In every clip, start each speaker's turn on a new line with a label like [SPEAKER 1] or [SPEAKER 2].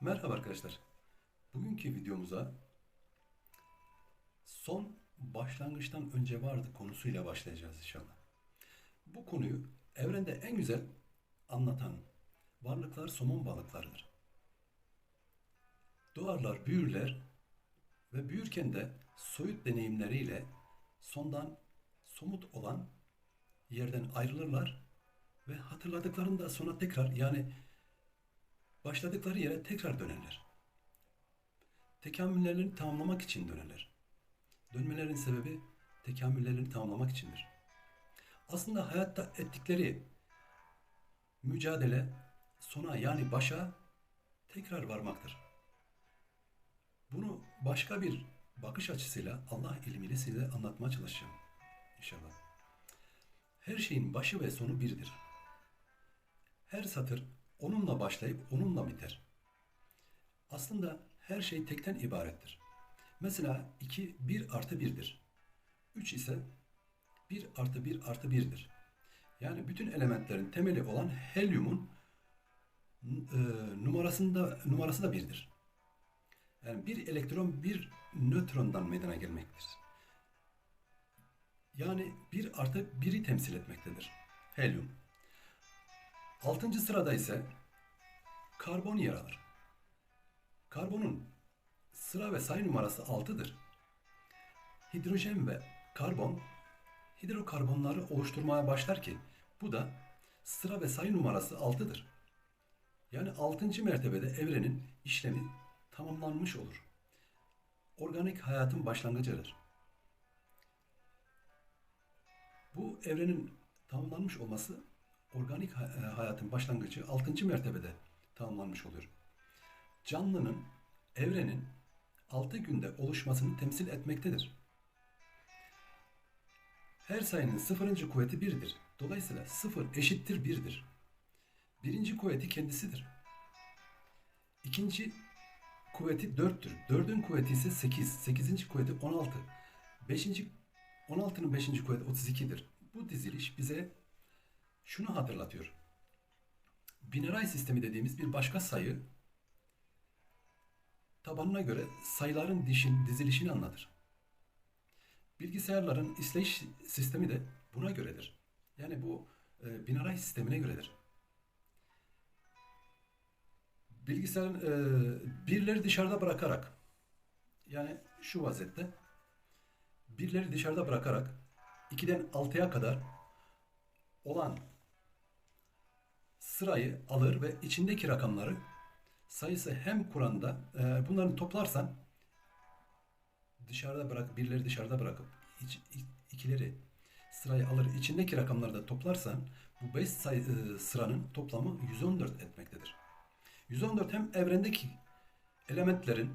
[SPEAKER 1] Merhaba arkadaşlar. Bugünkü videomuza son başlangıçtan önce vardı konusuyla başlayacağız inşallah. Bu konuyu evrende en güzel anlatan varlıklar somon balıklarıdır. Doğarlar, büyürler ve büyürken de soyut deneyimleriyle sondan somut olan yerden ayrılırlar ve hatırladıklarında sonra tekrar yani başladıkları yere tekrar dönerler. Tekamüllerini tamamlamak için dönerler. Dönmelerinin sebebi tekamüllerini tamamlamak içindir. Aslında hayatta ettikleri mücadele sona yani başa tekrar varmaktır. Bunu başka bir bakış açısıyla Allah ilmiyle size anlatmaya çalışacağım inşallah. Her şeyin başı ve sonu birdir. Her satır onunla başlayıp onunla biter. Aslında her şey tekten ibarettir. Mesela 2 1 artı 1'dir. 3 ise 1 artı 1 artı 1'dir. Yani bütün elementlerin temeli olan helyumun e, numarasında numarası da 1'dir. Yani bir elektron bir nötrondan meydana gelmektedir. Yani 1 artı 1'i temsil etmektedir. Helyum. Altıncı sırada ise karbon yer alır. Karbonun sıra ve sayı numarası 6'dır. Hidrojen ve karbon hidrokarbonları oluşturmaya başlar ki bu da sıra ve sayı numarası 6'dır. Yani 6. mertebede evrenin işlemi tamamlanmış olur. Organik hayatın başlangıcıdır. Bu evrenin tamamlanmış olması organik e, hayatın başlangıcı 6. mertebede tamamlanmış oluyor. Canlının, evrenin 6 günde oluşmasını temsil etmektedir. Her sayının sıfırıncı kuvveti birdir. Dolayısıyla sıfır eşittir birdir. Birinci kuvveti kendisidir. İkinci kuvveti dörttür. Dördün kuvveti ise sekiz. Sekizinci kuvveti on altı. Beşinci, on altının beşinci kuvveti otuz ikidir. Bu diziliş bize şunu hatırlatıyor. Binaray sistemi dediğimiz bir başka sayı tabanına göre sayıların dişin, dizilişini anlatır. Bilgisayarların işleyiş sistemi de buna göredir. Yani bu e, binaray sistemine göredir. Bilgisayarın e, birleri dışarıda bırakarak yani şu vaziyette birleri dışarıda bırakarak 2'den 6'ya kadar olan sırayı alır ve içindeki rakamları sayısı hem Kur'an'da e, bunları toplarsan dışarıda bırak birleri dışarıda bırakıp iç, ikileri sırayı alır içindeki rakamları da toplarsan bu 5 sayı, e, sıranın toplamı 114 etmektedir. 114 hem evrendeki elementlerin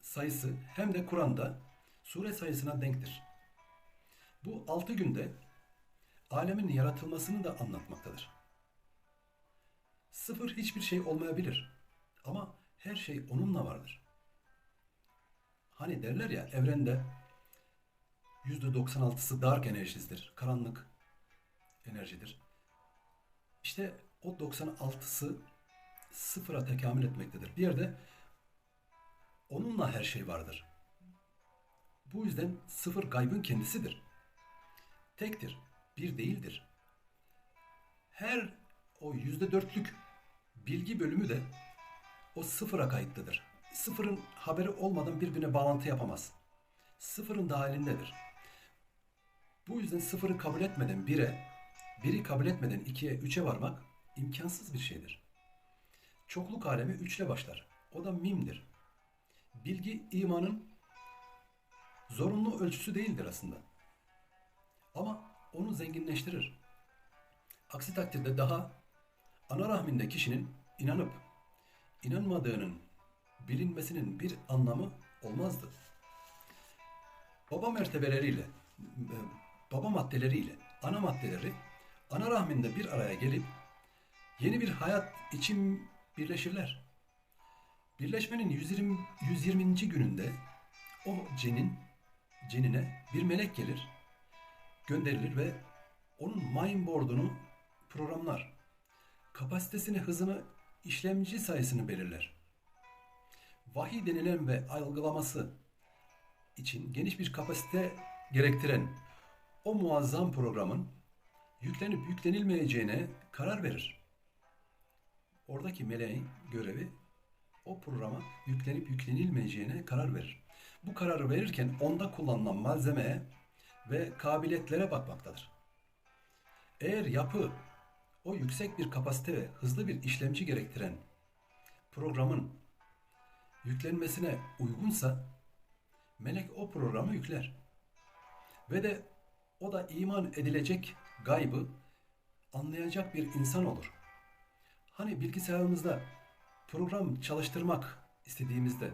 [SPEAKER 1] sayısı hem de Kur'an'da sure sayısına denktir. Bu 6 günde alemin yaratılmasını da anlatmaktadır. Sıfır hiçbir şey olmayabilir. Ama her şey onunla vardır. Hani derler ya evrende %96'sı dark enerjisidir. Karanlık enerjidir. İşte o 96'sı sıfıra tekamül etmektedir. Bir yerde onunla her şey vardır. Bu yüzden sıfır gaybın kendisidir. Tektir, bir değildir. Her o yüzde dörtlük bilgi bölümü de o sıfıra kayıtlıdır. Sıfırın haberi olmadan birbirine bağlantı yapamaz. Sıfırın dahilindedir. Bu yüzden sıfırı kabul etmeden bire, biri kabul etmeden ikiye, üçe varmak imkansız bir şeydir. Çokluk alemi üçle başlar. O da mimdir. Bilgi imanın zorunlu ölçüsü değildir aslında. Ama onu zenginleştirir. Aksi takdirde daha ana rahminde kişinin inanıp inanmadığının bilinmesinin bir anlamı olmazdı. Baba mertebeleriyle, e, baba maddeleriyle ana maddeleri ana rahminde bir araya gelip yeni bir hayat için birleşirler. Birleşmenin 120. 120. gününde o cenin cenine bir melek gelir, gönderilir ve onun mind board'unu programlar kapasitesini, hızını, işlemci sayısını belirler. vahiy denilen ve algılaması için geniş bir kapasite gerektiren o muazzam programın yüklenip yüklenilmeyeceğine karar verir. Oradaki meleğin görevi o programa yüklenip yüklenilmeyeceğine karar verir. Bu kararı verirken onda kullanılan malzemeye ve kabiliyetlere bakmaktadır. Eğer yapı o yüksek bir kapasite ve hızlı bir işlemci gerektiren programın yüklenmesine uygunsa melek o programı yükler. Ve de o da iman edilecek gaybı anlayacak bir insan olur. Hani bilgisayarımızda program çalıştırmak istediğimizde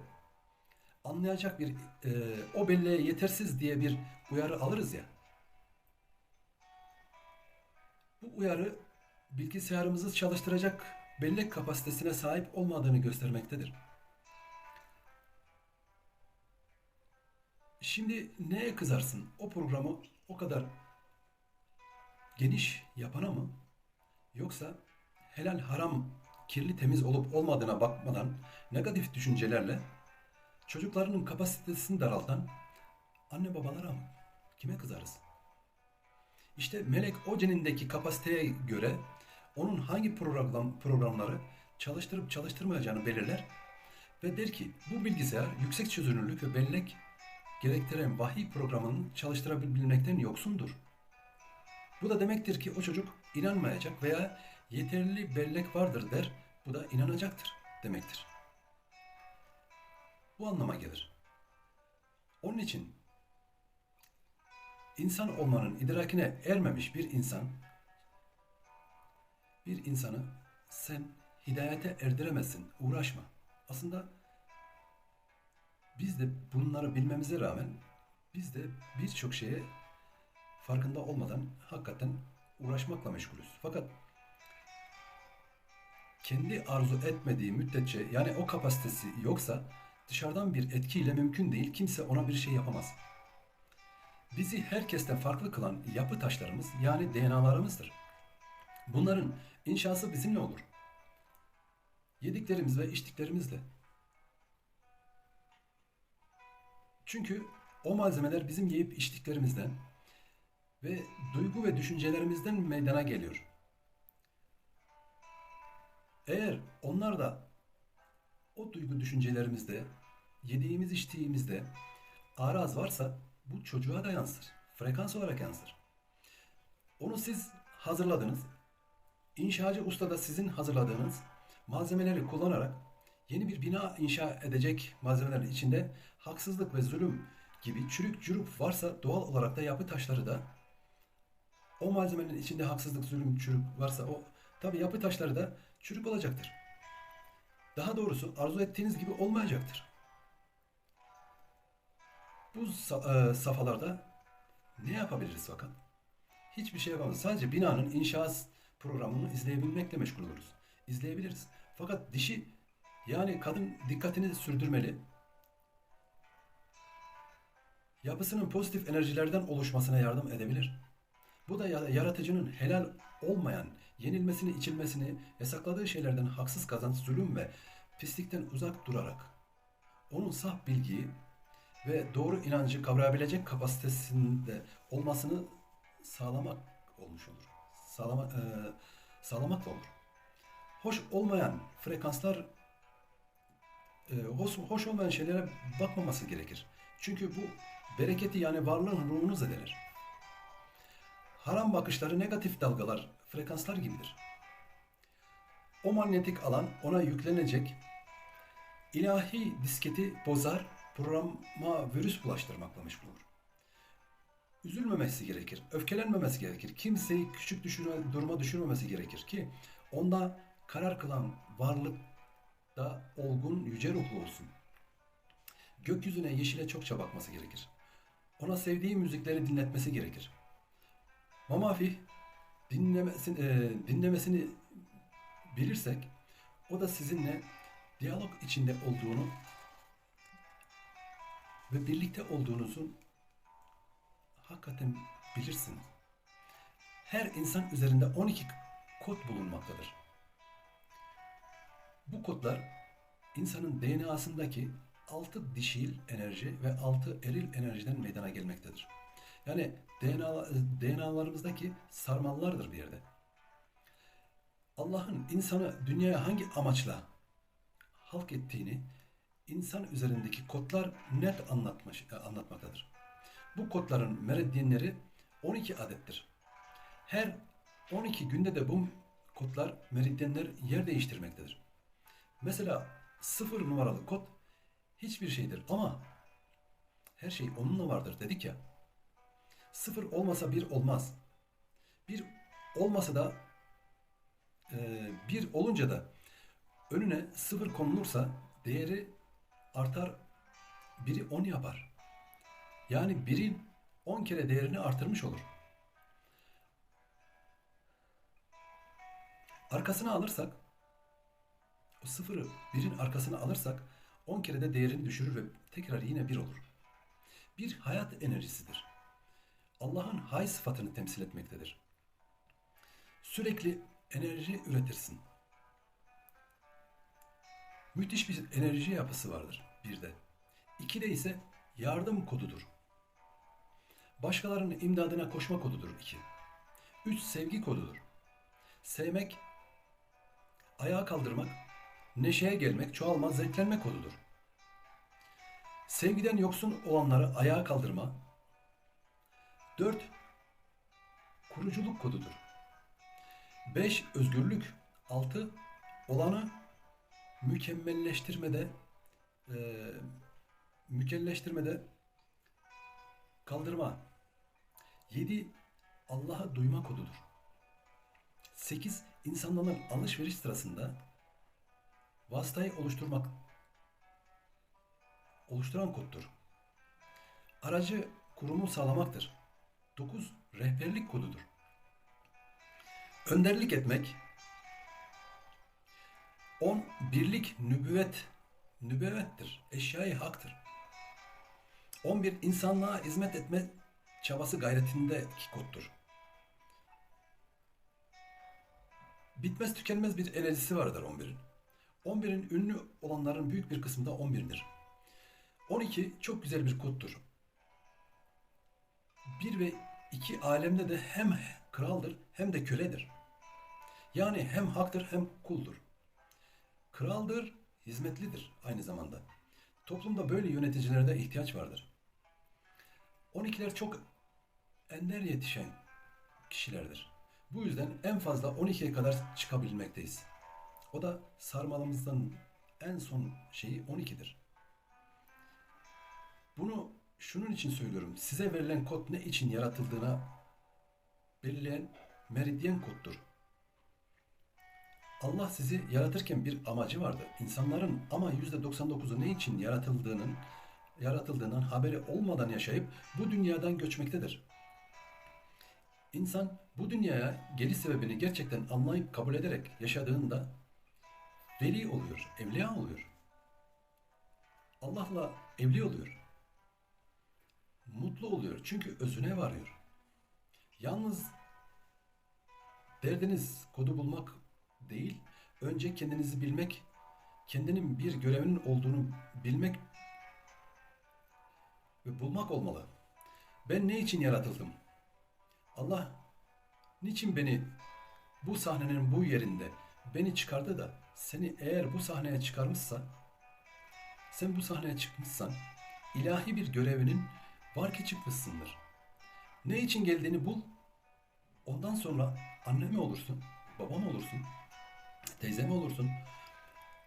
[SPEAKER 1] anlayacak bir e, o belleğe yetersiz diye bir uyarı alırız ya. Bu uyarı bilgisayarımızı çalıştıracak bellek kapasitesine sahip olmadığını göstermektedir. Şimdi neye kızarsın? O programı o kadar geniş yapana mı? Yoksa helal haram kirli temiz olup olmadığına bakmadan negatif düşüncelerle çocuklarının kapasitesini daraltan anne babalara mı? Kime kızarız? İşte melek o cenindeki kapasiteye göre onun hangi program, programları çalıştırıp çalıştırmayacağını belirler ve der ki bu bilgisayar yüksek çözünürlük ve bellek gerektiren vahiy programını çalıştırabilmekten yoksundur. Bu da demektir ki o çocuk inanmayacak veya yeterli bellek vardır der, bu da inanacaktır demektir. Bu anlama gelir. Onun için insan olmanın idrakine ermemiş bir insan bir insanı sen hidayete erdiremezsin, uğraşma. Aslında biz de bunları bilmemize rağmen biz de birçok şeye farkında olmadan hakikaten uğraşmakla meşgulüz. Fakat kendi arzu etmediği müddetçe yani o kapasitesi yoksa dışarıdan bir etkiyle mümkün değil. Kimse ona bir şey yapamaz. Bizi herkesten farklı kılan yapı taşlarımız yani DNA'larımızdır. Bunların inşası bizimle olur. Yediklerimiz ve içtiklerimizle. Çünkü o malzemeler bizim yiyip içtiklerimizden ve duygu ve düşüncelerimizden meydana geliyor. Eğer onlar da o duygu düşüncelerimizde, yediğimiz içtiğimizde araz varsa bu çocuğa da yansır. Frekans olarak yansır. Onu siz hazırladınız. İnşacı usta da sizin hazırladığınız malzemeleri kullanarak yeni bir bina inşa edecek malzemelerin içinde haksızlık ve zulüm gibi çürük çürük varsa doğal olarak da yapı taşları da o malzemenin içinde haksızlık, zulüm, çürük varsa o tabi yapı taşları da çürük olacaktır. Daha doğrusu arzu ettiğiniz gibi olmayacaktır. Bu e, safhalarda ne yapabiliriz fakat? Hiçbir şey yapamayız. Sadece binanın inşaat programını izleyebilmekle meşgul oluruz. İzleyebiliriz. Fakat dişi yani kadın dikkatini sürdürmeli. Yapısının pozitif enerjilerden oluşmasına yardım edebilir. Bu da yaratıcının helal olmayan, yenilmesini, içilmesini, yasakladığı şeylerden haksız kazanç, zulüm ve pislikten uzak durarak onun saf bilgiyi ve doğru inancı kavrayabilecek kapasitesinde olmasını sağlamak olmuş olur. Sağlama, e, sağlamakla olur. Hoş olmayan frekanslar e, hoş, hoş olmayan şeylere bakmaması gerekir. Çünkü bu bereketi yani varlığın ruhunu zedeler. Haram bakışları negatif dalgalar, frekanslar gibidir. O manyetik alan ona yüklenecek ilahi disketi bozar, programa virüs bulaştırmakla meşgul olur. Üzülmemesi gerekir, öfkelenmemesi gerekir, kimseyi küçük düşürme, duruma düşürmemesi gerekir ki onda karar kılan varlık da olgun, yüce ruhlu olsun. Gökyüzüne, yeşile çokça bakması gerekir. Ona sevdiği müzikleri dinletmesi gerekir. Mamafi dinlemesini, e, dinlemesini bilirsek o da sizinle diyalog içinde olduğunu ve birlikte olduğunuzu hakikaten bilirsiniz. Her insan üzerinde 12 kod bulunmaktadır. Bu kodlar insanın DNA'sındaki altı dişil enerji ve altı eril enerjiden meydana gelmektedir. Yani DNA, DNA'larımızdaki sarmallardır bir yerde. Allah'ın insanı dünyaya hangi amaçla halk ettiğini insan üzerindeki kodlar net anlatmış, e, anlatmaktadır. Bu kodların meridyenleri 12 adettir. Her 12 günde de bu kodlar, meridyenler yer değiştirmektedir. Mesela 0 numaralı kod hiçbir şeydir ama her şey onunla vardır dedik ya. 0 olmasa 1 olmaz. 1 olmasa da e, 1 olunca da önüne 0 konulursa değeri artar, biri 10 yapar. Yani birin 10 kere değerini artırmış olur. Arkasına alırsak, o sıfırı birin arkasına alırsak 10 kere de değerini düşürür ve tekrar yine bir olur. Bir hayat enerjisidir. Allah'ın hay sıfatını temsil etmektedir. Sürekli enerji üretirsin. Müthiş bir enerji yapısı vardır bir de. İki de ise yardım kodudur. Başkalarının imdadına koşma kodudur iki. Üç sevgi kodudur. Sevmek, ayağa kaldırmak, neşeye gelmek, çoğalma, zevklenme kodudur. Sevgiden yoksun olanları ayağa kaldırma. Dört, kuruculuk kodudur. Beş, özgürlük. Altı, olanı mükemmelleştirmede e, mükelleştirmede kaldırma. 7. Allah'a duyma kodudur. 8. İnsanların alışveriş sırasında vasıtayı oluşturmak oluşturan koddur. Aracı kurumu sağlamaktır. 9. Rehberlik kodudur. Önderlik etmek 10. Birlik nübüvvet nübüvvettir. Eşyayı haktır. 11. insanlığa hizmet etme çabası gayretindeki koddur. Bitmez tükenmez bir enerjisi vardır 11'in. 11'in ünlü olanların büyük bir kısmı da 11'dir. 12 çok güzel bir koddur. 1 ve 2 alemde de hem kraldır hem de köledir. Yani hem haktır hem kuldur. Kraldır, hizmetlidir aynı zamanda. Toplumda böyle yöneticilere de ihtiyaç vardır. 12'ler çok ender yetişen kişilerdir. Bu yüzden en fazla 12'ye kadar çıkabilmekteyiz. O da sarmalımızdan en son şeyi 12'dir. Bunu şunun için söylüyorum. Size verilen kod ne için yaratıldığına belirleyen meridyen koddur. Allah sizi yaratırken bir amacı vardı. İnsanların ama %99'u ne için yaratıldığının yaratıldığından haberi olmadan yaşayıp bu dünyadan göçmektedir. İnsan bu dünyaya geliş sebebini gerçekten anlayıp kabul ederek yaşadığında veli oluyor, evliya oluyor. Allah'la evli oluyor. Mutlu oluyor çünkü özüne varıyor. Yalnız derdiniz kodu bulmak değil, önce kendinizi bilmek, kendinin bir görevinin olduğunu bilmek ve bulmak olmalı. Ben ne için yaratıldım? Allah niçin beni bu sahnenin bu yerinde beni çıkardı da seni eğer bu sahneye çıkarmışsa sen bu sahneye çıkmışsan ilahi bir görevinin var ki çıkmışsındır. Ne için geldiğini bul. Ondan sonra anne mi olursun, baba mı olursun, teyze mi olursun,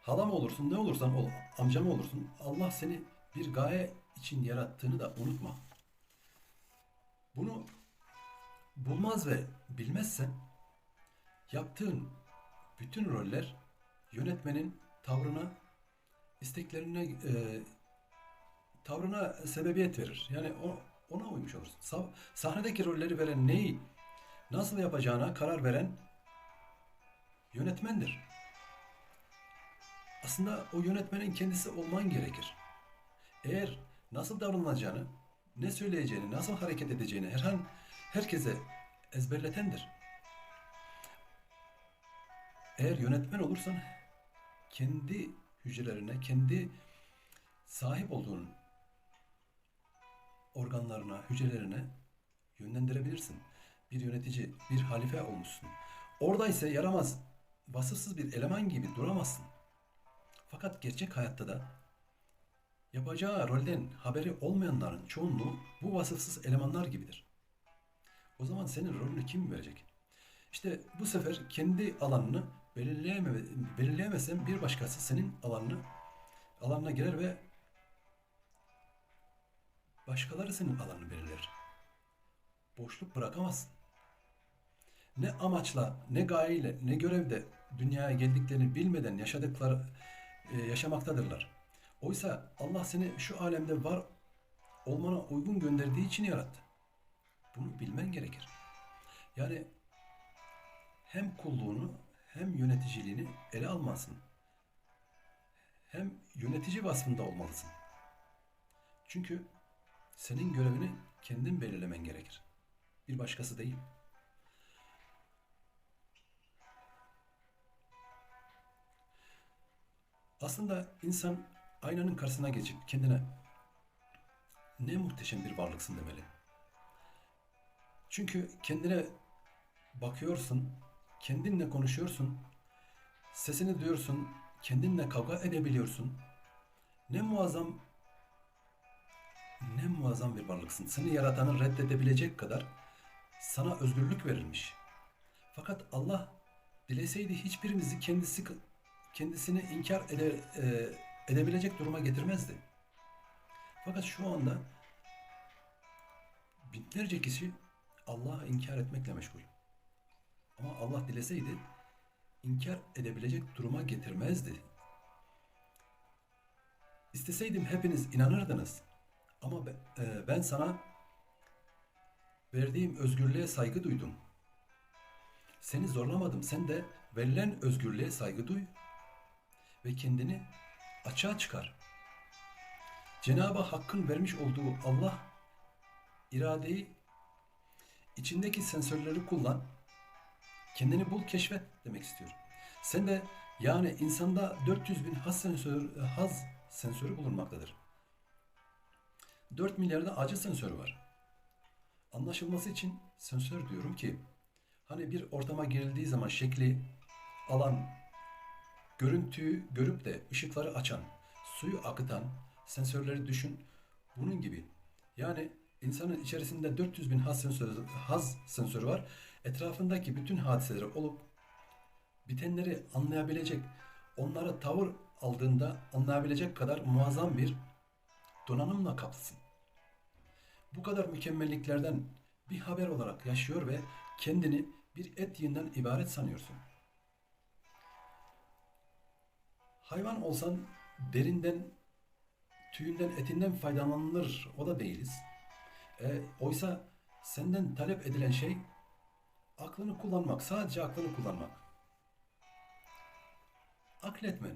[SPEAKER 1] hala mı olursun, ne olursan ol, amca mı olursun. Allah seni bir gaye için yarattığını da unutma. Bunu bulmaz ve bilmezsen yaptığın bütün roller yönetmenin tavrına, isteklerine e, tavrına sebebiyet verir. Yani o, ona uymuş olursun. Sa sahnedeki rolleri veren neyi nasıl yapacağına karar veren yönetmendir. Aslında o yönetmenin kendisi olman gerekir. Eğer nasıl davranacağını, ne söyleyeceğini, nasıl hareket edeceğini her an herkese ezberletendir. Eğer yönetmen olursan kendi hücrelerine, kendi sahip olduğun organlarına, hücrelerine yönlendirebilirsin. Bir yönetici, bir halife olmuşsun. Orada ise yaramaz, vasıfsız bir eleman gibi duramazsın. Fakat gerçek hayatta da yapacağı rolden haberi olmayanların çoğunluğu bu vasıfsız elemanlar gibidir. O zaman senin rolünü kim verecek? İşte bu sefer kendi alanını belirleyeme, belirleyemezsen bir başkası senin alanını alanına girer ve başkaları senin alanını belirler. Boşluk bırakamazsın. Ne amaçla, ne gayeyle, ne görevde dünyaya geldiklerini bilmeden yaşadıkları e, yaşamaktadırlar. Oysa Allah seni şu alemde var olmana uygun gönderdiği için yarattı. Bunu bilmen gerekir. Yani hem kulluğunu hem yöneticiliğini ele almalısın. Hem yönetici vasfında olmalısın. Çünkü senin görevini kendin belirlemen gerekir. Bir başkası değil. Aslında insan aynanın karşısına geçip kendine ne muhteşem bir varlıksın demeli. Çünkü kendine bakıyorsun, kendinle konuşuyorsun, sesini duyuyorsun, kendinle kavga edebiliyorsun. Ne muazzam ne muazzam bir varlıksın. Seni yaratanı reddedebilecek kadar sana özgürlük verilmiş. Fakat Allah dileseydi hiçbirimizi kendisi kendisini inkar ede, e, edebilecek duruma getirmezdi. Fakat şu anda binlerce kişi Allah'ı inkar etmekle meşgul. Ama Allah dileseydi inkar edebilecek duruma getirmezdi. İsteseydim hepiniz inanırdınız. Ama be- e, ben sana verdiğim özgürlüğe saygı duydum. Seni zorlamadım. Sen de verilen özgürlüğe saygı duy ve kendini açığa çıkar. Cenab-ı Hakk'ın vermiş olduğu Allah iradeyi içindeki sensörleri kullan. Kendini bul, keşfet demek istiyor. Sen de yani insanda 400 bin haz sensörü, haz sensörü bulunmaktadır. 4 milyarda acı sensörü var. Anlaşılması için sensör diyorum ki hani bir ortama girildiği zaman şekli, alan, görüntüyü görüp de ışıkları açan, suyu akıtan sensörleri düşün. Bunun gibi. Yani insanın içerisinde 400 bin haz sensörü, haz sensörü var. Etrafındaki bütün hadiseleri olup bitenleri anlayabilecek, onlara tavır aldığında anlayabilecek kadar muazzam bir donanımla kaplısın. Bu kadar mükemmelliklerden bir haber olarak yaşıyor ve kendini bir et yiyinden ibaret sanıyorsun. Hayvan olsan derinden, tüyünden, etinden faydalanılır. O da değiliz. E, oysa senden talep edilen şey aklını kullanmak, sadece aklını kullanmak. Akletmen,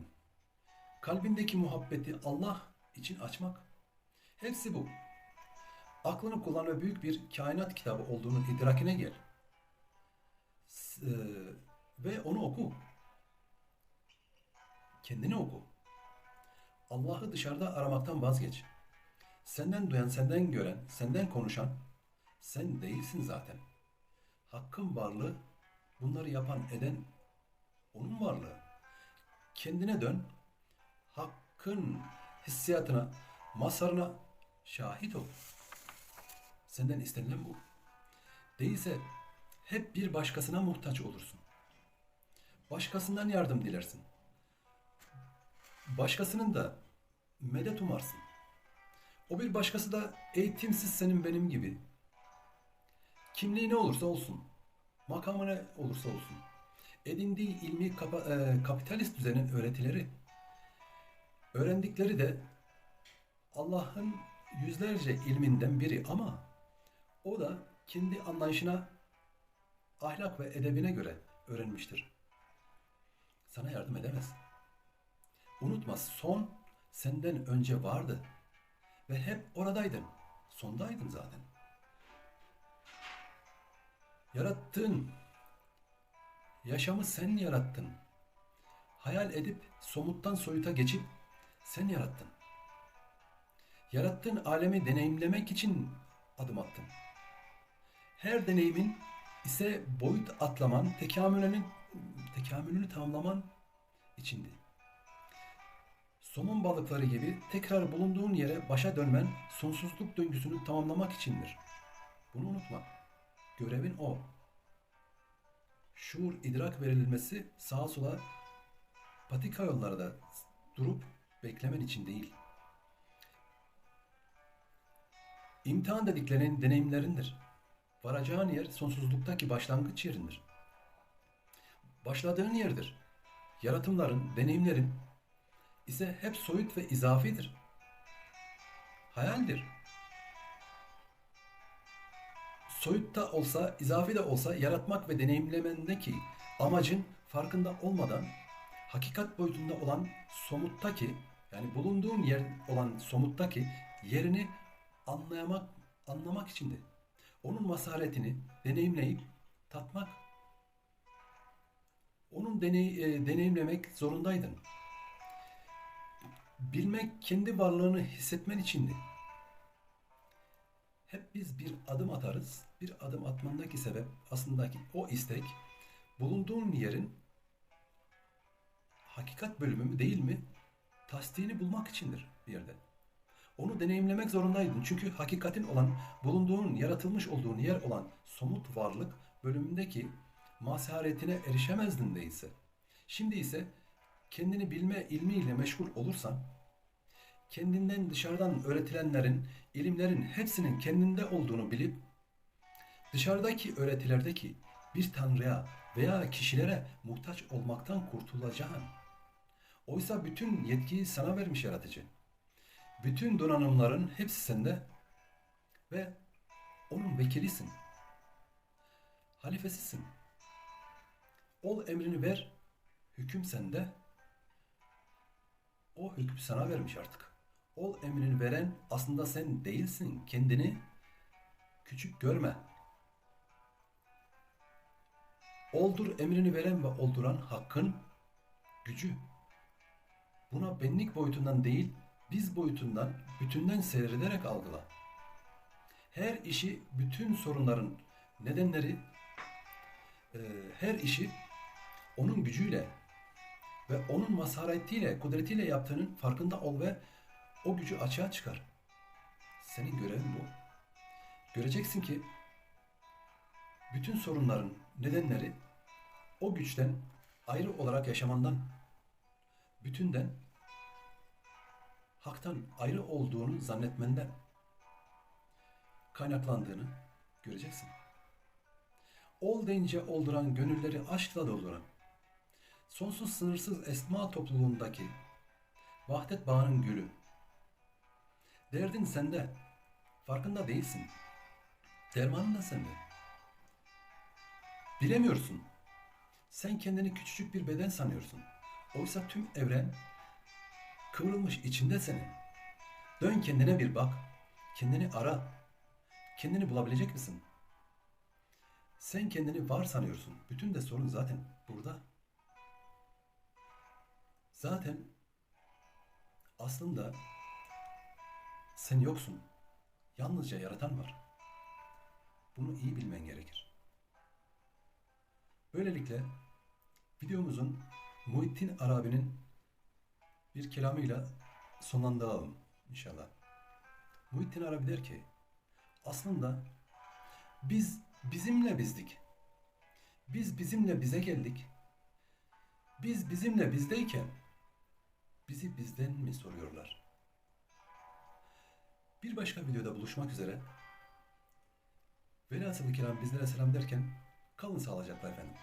[SPEAKER 1] kalbindeki muhabbeti Allah için açmak. Hepsi bu. Aklını kullan ve büyük bir kainat kitabı olduğunun idrakine gel. S- e, ve onu oku. Kendini oku. Allah'ı dışarıda aramaktan vazgeç. Senden duyan, senden gören, senden konuşan sen değilsin zaten. Hakkın varlığı bunları yapan eden onun varlığı. Kendine dön. Hakkın hissiyatına, masarına şahit ol. Senden istenilen bu. Değilse hep bir başkasına muhtaç olursun. Başkasından yardım dilersin. Başkasının da medet umarsın. O bir başkası da eğitimsiz senin benim gibi. Kimliği ne olursa olsun, makamı ne olursa olsun, edindiği ilmi kapa- e, kapitalist düzenin öğretileri, öğrendikleri de Allah'ın yüzlerce ilminden biri ama o da kendi anlayışına, ahlak ve edebine göre öğrenmiştir. Sana yardım edemez. Unutma son senden önce vardı ve hep oradaydın. Sondaydın zaten. Yarattın. Yaşamı sen yarattın. hayal edip somuttan soyuta geçip sen yarattın. Yarattığın alemi deneyimlemek için adım attın. Her deneyimin ise boyut atlaman, tekamülünü, tekamülünü tamamlaman içindi. Somun balıkları gibi tekrar bulunduğun yere başa dönmen sonsuzluk döngüsünü tamamlamak içindir. Bunu unutma. Görevin o. Şuur, idrak verilmesi sağa sola patika yollarda durup beklemen için değil. İmtihan dediklerin deneyimlerindir. Varacağın yer sonsuzluktaki başlangıç yerindir. Başladığın yerdir. Yaratımların, deneyimlerin ise hep soyut ve izafidir. Hayaldir. Soyut da olsa, izafi de olsa yaratmak ve deneyimlemendeki amacın farkında olmadan hakikat boyutunda olan somuttaki yani bulunduğun yer olan somuttaki yerini anlayamak anlamak içindi. Onun masaretini deneyimleyip tatmak onun deney, e, deneyimlemek zorundaydın. Bilmek kendi varlığını hissetmen içindi. Hep biz bir adım atarız. Bir adım atmandaki sebep aslındaki o istek bulunduğun yerin hakikat bölümü mü değil mi tasdiğini bulmak içindir bir yerde. Onu deneyimlemek zorundaydın. Çünkü hakikatin olan, bulunduğun, yaratılmış olduğun yer olan somut varlık bölümündeki masaretine erişemezdin değilse. Şimdi ise kendini bilme ilmiyle meşgul olursan, kendinden dışarıdan öğretilenlerin, ilimlerin hepsinin kendinde olduğunu bilip, dışarıdaki öğretilerdeki bir tanrıya veya kişilere muhtaç olmaktan kurtulacağın. Oysa bütün yetkiyi sana vermiş yaratıcı. Bütün donanımların hepsi sende ve onun vekilisin. Halifesisin. Ol emrini ver, hüküm sende. O hükmü sana vermiş artık. Ol emrini veren aslında sen değilsin. Kendini küçük görme. Oldur emrini veren ve olduran hakkın gücü. Buna benlik boyutundan değil, biz boyutundan, bütünden seyrederek algıla. Her işi, bütün sorunların nedenleri, e, her işi onun gücüyle ve onun masaretiyle, kudretiyle yaptığının farkında ol ve o gücü açığa çıkar. Senin görevin bu. Göreceksin ki bütün sorunların nedenleri o güçten ayrı olarak yaşamandan, bütünden, haktan ayrı olduğunu zannetmenden kaynaklandığını göreceksin. Ol deyince olduran, gönülleri aşkla dolduran, sonsuz sınırsız esma topluluğundaki vahdet bağının gülü. Derdin sende, farkında değilsin. Dermanın da sende. Bilemiyorsun. Sen kendini küçücük bir beden sanıyorsun. Oysa tüm evren kıvrılmış içinde senin. Dön kendine bir bak. Kendini ara. Kendini bulabilecek misin? Sen kendini var sanıyorsun. Bütün de sorun zaten burada. Zaten aslında sen yoksun. Yalnızca yaratan var. Bunu iyi bilmen gerekir. Böylelikle videomuzun Muhittin Arabi'nin bir kelamıyla sonlandıralım inşallah. Muhittin Arabi der ki aslında biz bizimle bizdik. Biz bizimle bize geldik. Biz bizimle bizdeyken bizi bizden mi soruyorlar? Bir başka videoda buluşmak üzere. Velhasılı kelam bizlere selam derken kalın sağlıcakla efendim.